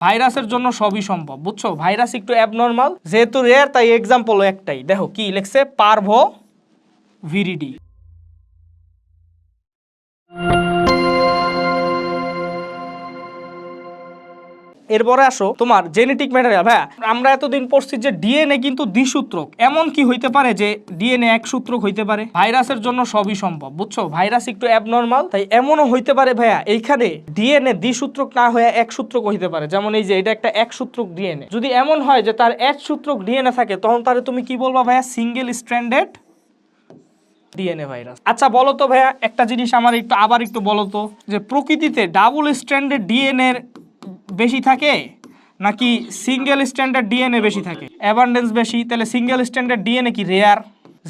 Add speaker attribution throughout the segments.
Speaker 1: ভাইরাসের জন্য সবই সম্ভব, বুঝছ? ভাইরাস একটু অ্যাবনর্মাল যেহেতু রেয়ার তাই এক্সাম্পল একটাই। দেখো কি লেখছে? পারভো ভিরিডি এরপরে আসো তোমার জেনেটিক ম্যাটেরিয়াল হ্যাঁ আমরা এতদিন পড়ছি যে ডিএনএ কিন্তু দ্বিসূত্রক। এমন কি হইতে পারে যে ডিএনএ এক সূত্রক হইতে পারে? ভাইরাসের জন্য সবই সম্ভব, বুঝছ? ভাইরাস একটু অ্যাবনর্মাল তাই এমনও হইতে পারে, ভাইয়া, এইখানে ডিএনএ দ্বিসূত্রক না হয়ে এক সূত্রক হইতে পারে। যেমন এই যে, এটা একটা এক সূত্রক ডিএনএ যদি এমন হয় যে তার এক সূত্রক ডিএনএ থাকে, তখন তাহলে তুমি কি বলবা, ভাইয়া? সিঙ্গেল স্ট্র্যান্ডেড ডিএনএ ভাইরাস আচ্ছা বলো তো, ভাইয়া, একটা জিনিস আমার একটু, আবার একটু বলো তো, যে প্রকৃতিতে ডাবল স্ট্যান্ডার্ড ডিএনএ বেশি থাকে নাকি সিঙ্গেল স্ট্যান্ডার্ড ডিএনএ বেশি থাকে? অ্যাবান্ডেন্স বেশি, তাহলে সিঙ্গেল স্ট্যান্ডার্ড ডিএনএ কি রেয়ার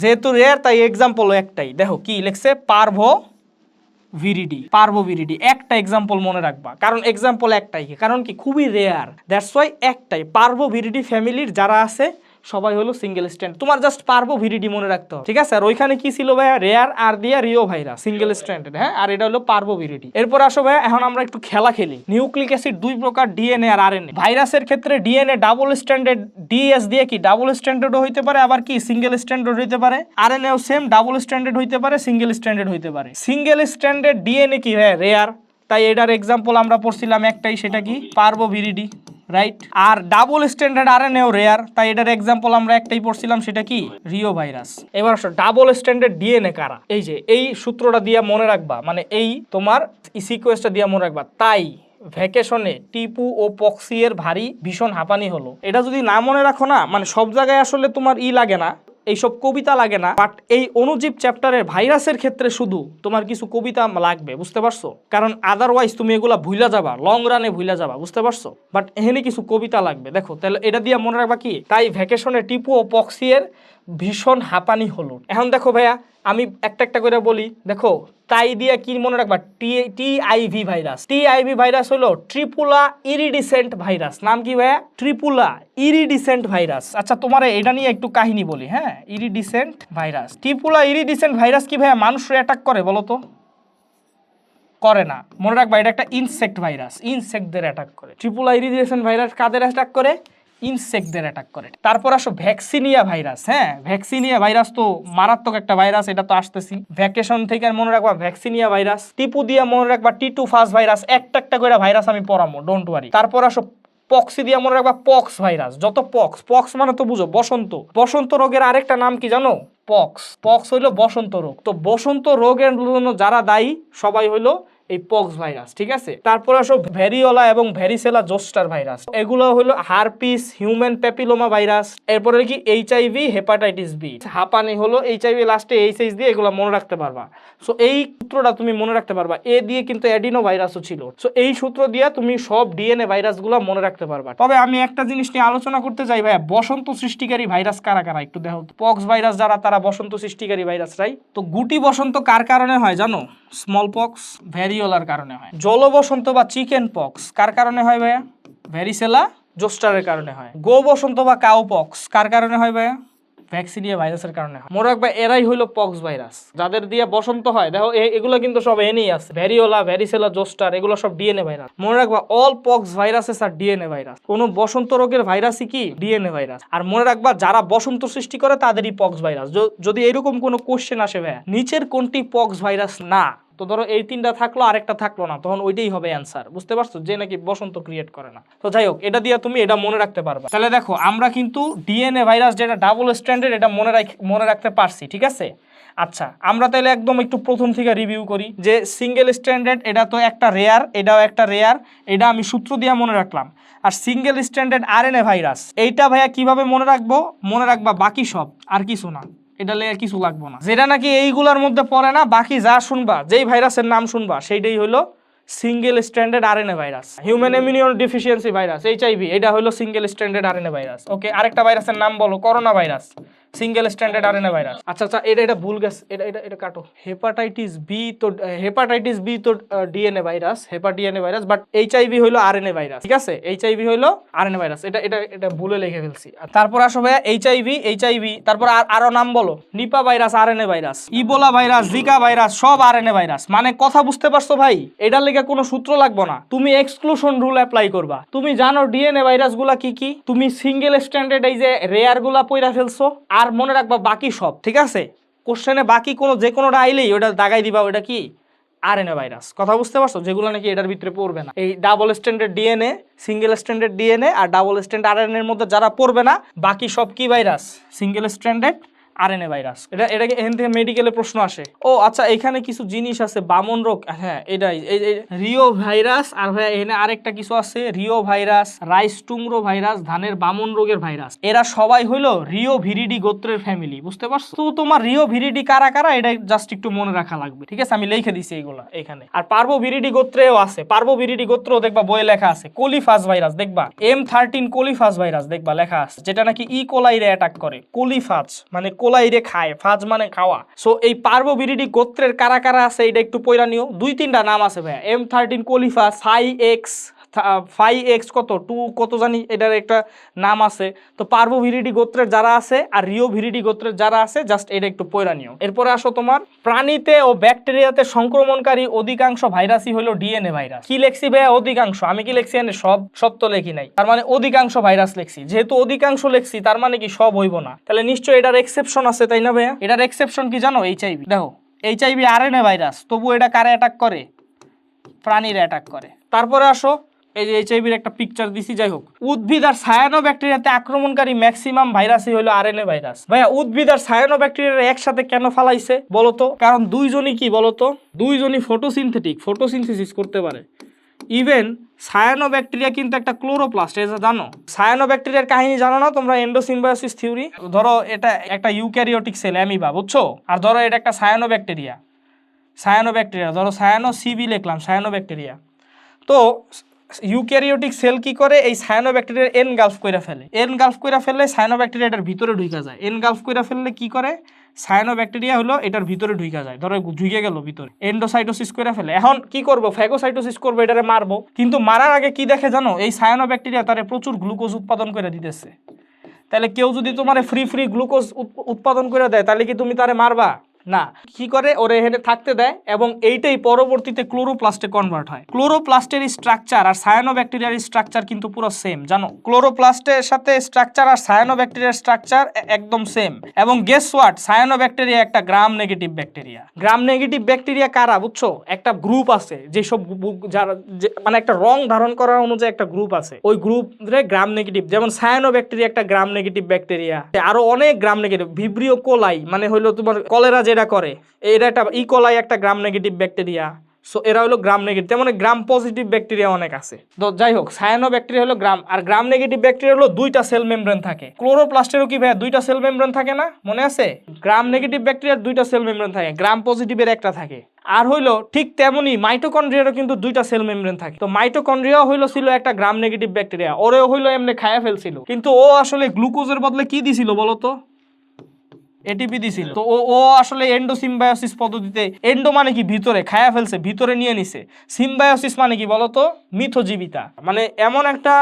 Speaker 1: যেহেতু রেয়ার তাই এক্সাম্পল একটাই। দেখো কি লেখছে? পারভো ভিরিডি পারভো ভিরিডি একটা এক্সাম্পল মনে রাখবা। কারণ এক্সাম্পল একটাই কারণ কি? খুবই রেয়ার দ্যাটস ওয়াই একটাই। পারভো ভিরিডি ফ্যামিলির যারা আছে সবাই হলো সিঙ্গেল স্ট্যান্ড তোমার জাস্ট পারব ভিরিডি মনে রাখতে ঠিক আছে? আর ওইখানে কি ছিল ভাইয়া? রেয়ার আর দিয়া রিও ভাইরাস সিঙ্গেল স্ট্যান্ডার্ড হ্যাঁ? আর এটা হলো পারব ভিরিডি এরপর আসো ভাইয়া, এখন আমরা একটু খেলা খেলি। নিউক্লিক অ্যাসিড দুই প্রকার ডিএনএ আর আরএনএ ভাইরাসের ক্ষেত্রে ডিএনএ ডাবল স্ট্যান্ডার্ড ডিএস দিয়ে কি ডাবল স্ট্যান্ডার্ডও হইতে পারে, আবার কি সিঙ্গেল স্ট্যান্ডার্ড হইতে পারে? আর আরএনএও সেম ডাবল স্ট্যান্ডার্ড হইতে পারে সিঙ্গেল স্ট্যান্ডার্ড হইতে পারে। সিঙ্গেল স্ট্যান্ডার্ড ডিএনএ কি ভাইয়া? রেয়ার তাই এটার এক্সাম্পল আমরা পড়ছিলাম একটাই, সেটা কি? পারব ভিরিডি রাইট আর ডাবল স্ট্যান্ডার্ড আর আরএনএও রেয়ার তাই এটার এক্সাম্পল আমরা একটাই পড়ছিলাম, সেটা কি? রিও ভাইরাস এবার আসো ডাবল স্ট্যান্ডার্ড ডিএনএ কারা? এই যে, এই সূত্রটা দিয়া মনে রাখবা মানে এই তোমার সিকোয়েন্সটা দিয়া মনে রাখবা, তাই ভ্যাকেশনে টিপু ও পক্সি এর ভারী ভীষণ হাঁপানি হলো। এটা যদি না মনে রাখো না মানে সব জায়গায় আসলে তোমার ই লাগে না এইসব কবিতা লাগে না বাট এই অনুজীব চ্যাপ্টারের ভাইরাসের ক্ষেত্রে শুধু তোমার কিছু কবিতা লাগবে, বুঝতে পারছ? কারণ আদারওয়াইজ তুমি এগুলা ভুইলা যাবা লং রানে ভুলা যাবা, বুঝতে পারছ? বাট এখানে কিছু কবিতা লাগবে, দেখো, তাহলে এটা দিয়ে মনে রাখবা কি? তাই ভ্যাকেশনে টিপু ও পক্সিয়ের ভীষণ হাঁপানি হলো। এখন দেখো ভাইয়া, আমি একটা একটা করে বলি, দেখো, তাই দিয়ে কি মনে রাখবা? T TIV virus. TIV virus হলো ট্রিপুলা ইরিডিসেন্ট ভাইরাস। নাম কি ভাইয়া? Tipula iridescent virus. আচ্ছা তোমার এটা নিয়ে একটু কাহিনী বলি হ্যাঁ? Iridescent virus. Tipula iridescent virus কি ভাইয়া? মানুষের অ্যাটাক করে, বলো তো। করে না। মনে রাখবা, এটা একটা ইনসেক্ট ভাইরাস। ইনসেক্টদের অ্যাটাক করে। ট্রিপুলা ইরিডিসেন্ট ভাইরাস কাদের অ্যাটাক করে? ইনসেক্টদের অ্যাটাক করে। তারপর আসো ভ্যাকসিনিয়া ভাইরাস হ্যাঁ? ভ্যাকসিনিয়া ভাইরাস তো মারাত্মক একটা ভাইরাস, এটা তো আসতেছি। ভ্যাকেশন থেকে মনে রাখবা, ভ্যাকসিনিয়া ভাইরাস, টিপু দিয়া মনে রাখবা টি টু ফার্স্ট ভাইরাস, একটা একটা করে ভাইরাস আমি পড়াবো ডোন্ট ওয়ারি তারপর আসো পক্সি দিয়া মনে রাখবা পক্স ভাইরাস, যত পক্স পক্স মানে তো বুঝো, বসন্ত। বসন্ত রোগের আরেকটা নাম কি জানো? পক্স পক্স হইল বসন্ত রোগ। তো বসন্ত রোগের জন্য যারা দায়ী, সবাই হইল এই পক্স ভাইরাস, ঠিক আছে? তারপর আসো ভ্যারিওলা এবং ভ্যারিসেলা জোস্টার ভাইরাস। এগুলো হলো হারপিস, হিউম্যান প্যাপিলোমা ভাইরাস, এরপরে কি এইচআইভি, হেপাটাইটিস বি। হাঁপানি হলো এইচআইভি লাস্টে এইচএইচ দিয়ে এগুলো মনে রাখতে পারবা। সো এই সূত্রটা তুমি মনে রাখতে পারবা। এ দিয়ে কিন্তু অ্যাডিনো ভাইরাসও ছিল। সো এই সূত্র দিয়ে তুমি সব ডিএনএ ভাইরাসগুলো মনে রাখতে পারবা। তবে আমি একটা জিনিস নিয়ে আলোচনা করতে চাই ভাইয়া, বসন্ত সৃষ্টিকারী ভাইরাস কারা কারা? একটু দেখো। পক্স ভাইরাস যারা, তারা বসন্ত সৃষ্টিকারী ভাইরাস রাই তো গুটি বসন্ত কার কারণে হয় জানো? স্মল পক্স ভ্যারিওলার কারণে হয়। জল বসন্ত বা চিকেন পক্স, কার কারণে হয় ভাইয়া? ভ্যারিসেলা জোস্টারের কারণে হয়। গো বসন্ত বা কাউ পক্স, কার কারণে হয় ভাইয়া? ভ্যাকসিনিয়া ভাইরাসের কারণে হয়। মনে রাখবা এরাই হইল পক্স ভাইরাস। যাদের দিয়ে বসন্ত হয়, দেখো এগুলো কিন্তু সব এনেই আছে। ভ্যারিওলা ভ্যারিসেলা জোস্টার, এগুলো সব ডিএনএ ভাইরাস। মনে রাখবা অল পক্স ভাইরাসেস আর ডিএনএ ভাইরাস। কোনো বসন্ত রোগের ভাইরাসই কি? DNA virus. আর মনে রাখবা যারা বসন্ত সৃষ্টি করে, তাদেরই পক্স ভাইরাস। যদি এরকম কোনো কোশ্চেন আসে ভাইয়া, নিচের কোনটি পক্স ভাইরাস না? তো ধরো এই তিনটা থাকল, আরেকটা থাকল না, তখন ওইটাই হবে অ্যান্সার বুঝতে পারছ? যে নাকি বসন্ত ক্রিয়েট করে না। তো যাই হোক, এটা দিয়ে তুমি এটা মনে রাখতে পারবে। তাহলে দেখো, আমরা কিন্তু ডিএনএ ভাইরাস যেটা ডাবল স্ট্যান্ডার্ড এটা মনে রাখ, মনে রাখতে পারছি, ঠিক আছে? আচ্ছা আমরা তাহলে একদম একটু প্রথম থেকে রিভিউ করি যে সিঙ্গেল স্ট্যান্ডার্ড এটা তো একটা রেয়ার এটাও একটা রেয়ার এটা আমি সূত্র দিয়ে মনে রাখলাম। আর সিঙ্গেল স্ট্যান্ডার্ড আরএনএ ভাইরাস এইটা ভাইয়া কীভাবে মনে রাখব? মনে রাখবা বাকি সব, আর কিছু না। এটা লেগে কিছু লাগবো না। যেটা নাকি এইগুলোর মধ্যে পড়ে না, বাকি যা শুনবা, যেই ভাইরাসের নাম শুনবা, সেইটাই হলো সিঙ্গেল স্ট্যান্ডার্ড আর RNA virus human immune deficiency virus HIV এটা হলো single standard RNA virus okay আরেকটা ভাইরাসের নাম বলো corona virus single standard RNA virus আচ্ছা আচ্ছা এটা এটা ভুল গেছে এটা এটা এটা কাটো। হেপাটাইটিস বি তো হেপাটাইটিস বি তো DNA virus hepa DNA virus but HIV হলো আরএনএ ভাইরাস ঠিক আছে? এইচআইভি হলো আরএনএ ভাইরাস এটা এটা এটা ভুলে লিখে ফেলছি। আর তারপর আসো ভাইয়া এইচআইভি এইচআইভি তারপর আর আরও নাম বলো। Nipah virus RNA virus Ebola virus Zika virus সব আরএনএ ভাইরাস মানে কথা বুঝতে পারছ ভাই? এটার লেগে কোনো সূত্র লাগবে না। তুমি এক্সক্লুশন রুল অ্যাপ্লাই করবা। তুমি জানো ডিএনএ ভাইরাসগুলা কি কি? তুমি সিঙ্গেল স্ট্যান্ডার্ড এই যে রেয়ারগুলা পইরা ফেলছো আর মনে রাখবা বাকি সব, ঠিক আছে? কোশ্চেনে বাকি কোনো যে কোনোটা আইলেই ওটা দাগাই দিবা, ওটা কি? আর আরএনএ ভাইরাস কথা বুঝতে পারছ? যেগুলো নাকি এটার ভিতরে পড়বে না। এই double standard DNA single standard DNA আর ডাবল স্ট্যান্ডার্ড আর এর মধ্যে যারা পড়বে না, বাকি সব কি virus single standard RNA virus এটা, এটাকে এখান থেকে মেডিকেলে প্রশ্ন আসে। ও আচ্ছা এখানে কিছু জিনিস আছে, বামন রোগ? হ্যাঁ এটাই রিও ভাইরাস, আর ভাই এখানে আরেকটা কিছু আছে, reo virus, rice tungro virus, ধানের বামন রোগের ভাইরাস। এরা সবাই হলো রিও ভিরিডি গোত্রের ফ্যামিলি বুঝতে পারছ? তো তোমার রিও ভিরিডি কারা কারা? এটা জাস্ট একটু মনে রাখা লাগবে। ঠিক আছে, আমি লিখে দিছি এইগুলা এখানে। আর পার্বো ভিরিডি গোত্রেও আছে। পার্বো ভিরিডি গোত্র দেখবা বইয়ে লেখা আছে, কোলিফাস ভাইরাস, দেখবা? এম থার্টিন কোলিফাস ভাইরাস, দেখবা, লেখা আছে, যেটা নাকি ই কোলাইরে অ্যাটাক করে। কোলিফাস মানে কোলাইরে খায়, ফাজ মানে খাওয়া। সো এই পার্বো ভিরিডি গোত্রের কারা কারা আছে এটা একটু পয়রা নিও। দুই তিনটা নাম আছে ভাইয়া। M thirteen coliphage hi X phi X কত? টু কত জানি এটার একটা নাম আছে। তো পার্বো ভিরিডি গোত্রের যারা আছে আর রিও ভিরিডি গোত্রের যারা আছে জাস্ট এটা একটু পয়রা নিও। এরপরে আসো তোমার, প্রাণীতে ও ব্যাকটেরিয়াতে সংক্রমণকারী অধিকাংশ ভাইরাসই হলো ডিএনএ ভাইরাস। কি লেখছি ভাইয়া? অধিকাংশ। আমি কি লেখছি এনে সব সব তো লেখি নাই। তার মানে অধিকাংশ ভাইরাস লেখছি। যেহেতু অধিকাংশ লেখছি, তার মানে কি সব হইব না? তাহলে নিশ্চয়ই এটার এক্সেপশন আছে, তাই না ভাইয়া? এটার এক্সেপশন কি জানো? এইচআইভি দেখো এইচআইভি আরএনএ ভাইরাস। তবু এটা কারে অ্যাটাক করে? প্রাণীর অ্যাটাক করে। তারপরে আসো এই যে এইচআইভির একটা পিকচার দিছি, যাই হোক। উদ্ভিদ আর সায়ানো ব্যাকটেরিয়াতে আক্রমণকারী ম্যাক্সিমাম ভাইরাসই হলো আরএনএ ভাইরাস ভাইয়া, উদ্ভিদ আর সায়ানো ব্যাকটেরিয়া একসাথে কেন ফালাইছে বলতো কারণ দুইজনই কি বলতো দুইজনই ফটোসিনথেটিক ফটোসিনথেসিস করতে পারে। ইভেন সায়ানো ব্যাকটেরিয়া কিন্তু একটা ক্লোরোপ্লাস্ট এটা জানো? সায়ানো ব্যাকটেরিয়ার কাহিনী জানো না তোমরা? এন্ডোসিম্বায়োসিস থিওরি ধরো, এটা একটা ইউক্যারিওটিক সেল অ্যামিবা বুঝছ? আর ধরো, এটা একটা সায়ানো ব্যাকটেরিয়া সায়ানো ব্যাকটেরিয়া ধরো সায়ানো সিবি লিখলাম সায়ানো ব্যাকটেরিয়া তো ইউক্যারিওটিক সেল কি করে? এই সায়ানো এন এনগালফ করে ফেলে। এনগালফ করে ফেললে সায়ানো ব্যাকটেরিয়া এটার ভিতরে ঢুকা যায়। এনগালফ করে ফেললে কি করে? সায়ানো ব্যাকটেরিয়া হলো এটার ভিতরে ঢুকা যায়। ধরো ঢুকে গেল ভিতরে। এন্ডোসাইটোসিস করে ফেলে। এখন কি করব? ফ্যাগোসাইটোসিস করব, এটারে মারবো। কিন্তু মারার আগে কি দেখে জানো? এই সায়ানো ব্যাকটেরিয়া তারে প্রচুর গ্লুকোজ উৎপাদন করে দিতেছে। তাহলে কেউ যদি তোমার ফ্রি ফ্রি গ্লুকোজ উৎপাদন করে দেয় তাহলে কি তুমি তারে মারবা? না, কি করে? ওরে এখানে থাকতে দেয় এবং এইটাই পরবর্তীতে ক্লোরোপ্লাস্টে কনভার্ট হয়। ক্লোরোপ্লাস্টের স্ট্রাকচার আর সায়ানো ব্যাকটেরিয়ার স্ট্রাকচার কিন্তু পুরো সেম জানো? ক্লোরোপ্লাস্টের সাথে স্ট্রাকচার আর সায়ানো ব্যাকটেরিয়ার স্ট্রাকচার একদম সেম এবং গেস হোয়াট সায়ানো ব্যাকটেরিয়া একটা gram negative bacteria gram negative bacteria কারা, বুঝছ? একটা গ্রুপ আছে, যেসব যারা মানে একটা রং ধারণ করার অনুযায়ী একটা গ্রুপ আছে। ওই গ্রুপ গ্রাম নেগেটিভ যেমন সায়ানো ব্যাকটেরিয়া একটা গ্রাম নেগেটিভ ব্যাকটেরিয়া আরও অনেক গ্রাম নেগেটিভ ভিব্রিও কোলাই মানে হইল তোমার কলেরা যেটা করে। এটা একটা ইকোলাই একটা গ্রাম নেগেটিভ ব্যাকটেরিয়া সো এরা হলো গ্রাম নেগেটিভ তেমন গ্রাম পজিটিভ ব্যাকটেরিয়া অনেক আছে। তো যাই হোক সায়ানো ব্যাকটেরিয়া হলো গ্রাম আর গ্রাম নেগেটিভ ব্যাকটেরিয়া হলো দুইটা সেল মেমব্রেন থাকে। ক্লোরোপ্লাস্টেরও কি ভাই দুইটা সেল মেমব্রেন থাকে না? মনে আছে? গ্রাম নেগেটিভ ব্যাকটেরিয়ার দুইটা সেল মেমব্রেন থাকে। গ্রাম পজিটিভের একটা থাকে। আর হইল ঠিক তেমনই মাইটোকন্ড্রিয়ারও কিন্তু দুইটা সেল মেমব্রেন থাকে। তো মাইটোকন্ড্রিয়া হইল ছিল একটা গ্রাম নেগেটিভ ব্যাকটেরিয়া ওরেও হইল এমনি খায়া ফেলছিল। কিন্তু ও আসলে গ্লুকোজের বদলে কি দিছিল বলতো? এটিপি দিছিল। তো ও আসলে এন্ডোসিম্বায়োসিস পদ্ধতিতে এন্ডো মানে কি? ভিতরে খায়া ফেলছে ভিতরে নিয়ে নিছে। সিম্বায়োসিস মানে কি বলতো? মিথজীবিতা। মানে এমন একটা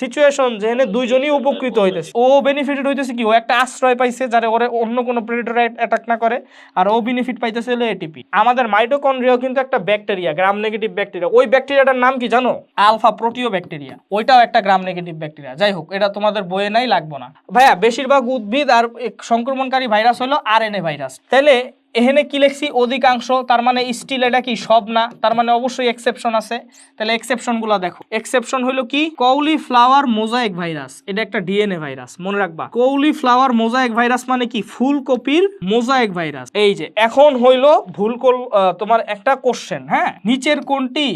Speaker 1: সিচুয়েশন যেখানে দুইজনই উপকৃত হইতেছে। ও বেনিফিটেড হইতেছে কি? ও একটা আশ্রয় পাইছে যারা ওরে অন্য কোনো প্রেডিটর অ্যাটাক না করে আর ও বেনিফিট পাইতেছে হলো এটিপি আমাদের মাইটোকন্ড্রিয়াও কিন্তু একটা ব্যাকটেরিয়া গ্রাম নেগেটিভ ব্যাকটেরিয়া ওই ব্যাকটেরিয়াটার নাম কি জানো? আলফা প্রোটিও ব্যাকটেরিয়া ওইটাও একটা গ্রাম নেগেটিভ ব্যাকটেরিয়া যাই হোক এটা তোমাদের বইয়ে নাই লাগবো না। ভাইয়া বেশিরভাগ উদ্ভিদ আর সংক্রমণকারী ভাইরাস হলো আরএনএ ভাইরাস তাহলে এখানে কি লিখছি? অধিকাংশ, তার মানে স্টিল এটা কি সব না? তার মানে অবশ্যই এক্সেপশন আছে। তাহলে এক্সেপশনগুলো দেখো। এক্সেপশন হলো কি? কৌলি ফ্লাওয়ার মোজাইক ভাইরাস এটা একটা ডিএনএ ভাইরাস মনে রাখবা। কৌলি ফ্লাওয়ার মোজাইক ভাইরাস মানে কি? ফুলকপির মোজাইক ভাইরাস এই যে, এখন হইল ভুল কল তোমার একটা কোশ্চেন হ্যাঁ? নিচের কোনটি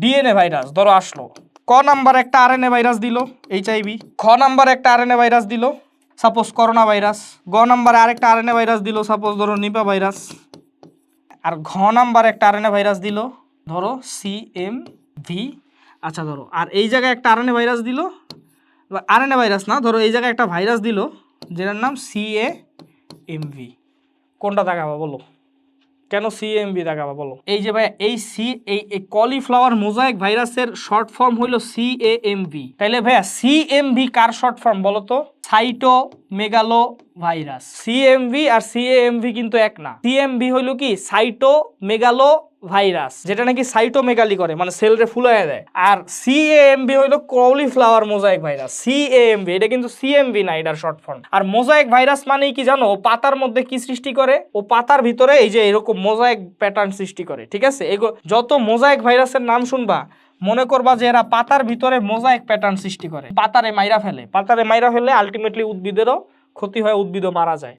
Speaker 1: ডিএনএ ভাইরাস ধরো আসলো। ক নাম্বার একটা আরএনএ ভাইরাস দিল? এইচআইভি খ নাম্বার একটা আরএনএ ভাইরাস দিল? সাপোজ করোনা ভাইরাস গ নাম্বারে আরেকটা আরএনএ ভাইরাস দিল সাপোজ ধরো নিপা ভাইরাস আর ঘ নাম্বার একটা আরএনএ ভাইরাস দিল, ধরো সি এম ভি আচ্ছা ধরো, আর এই জায়গায় একটা আরএনএ ভাইরাস দিল আরএনএ ভাইরাস না, ধরো এই জায়গায় একটা ভাইরাস দিল, যেটার নাম সি এ এম ভি কোনটা দেখাবা বলো? কেন সিএমবি দেখাবা বলো? এই যে ভাই এই সি এই এই কলিফ্লাওয়ার মোজাইক ভাইরাসের শর্ট ফর্ম হইল সিএএমভি তাইলে ভাইয়া সিএমভি কার শর্ট ফর্ম বলো তো? সাইটো মেগালো ভাইরাস সিএমভি আর সিএএমভি কিন্তু এক না। সিএমভি হইল কি? সাইটো মেগালো ভাইরাস, যেটা নাকি সাইটোমেগালি করে মানে সেলরে ফুলাইয়া দেয়। আর সিএএমভি হইল কলিফ্লাওয়ার মোজাইক ভাইরাস সিএএমভি এটা কিন্তু সিএমভি না এটার শর্ট ফর্ম আর মোজাইক ভাইরাস মানেই কি জানো পাতার মধ্যে কি সৃষ্টি করে? ও পাতার ভিতরে এই যে এরকম মোজাইক প্যাটার্ন সৃষ্টি করে, ঠিক আছে? এগুলো যত মোজাইক ভাইরাসের নাম শুনবা, মনে করবা যে এরা পাতার ভিতরে মোজাইক প্যাটার্ন সৃষ্টি করে। পাতারে মাইরা ফেলে, পাতারে মাইরা ফেলে আলটিমেটলি উদ্ভিদেরও ক্ষতি হয়, উদ্ভিদও মারা যায়।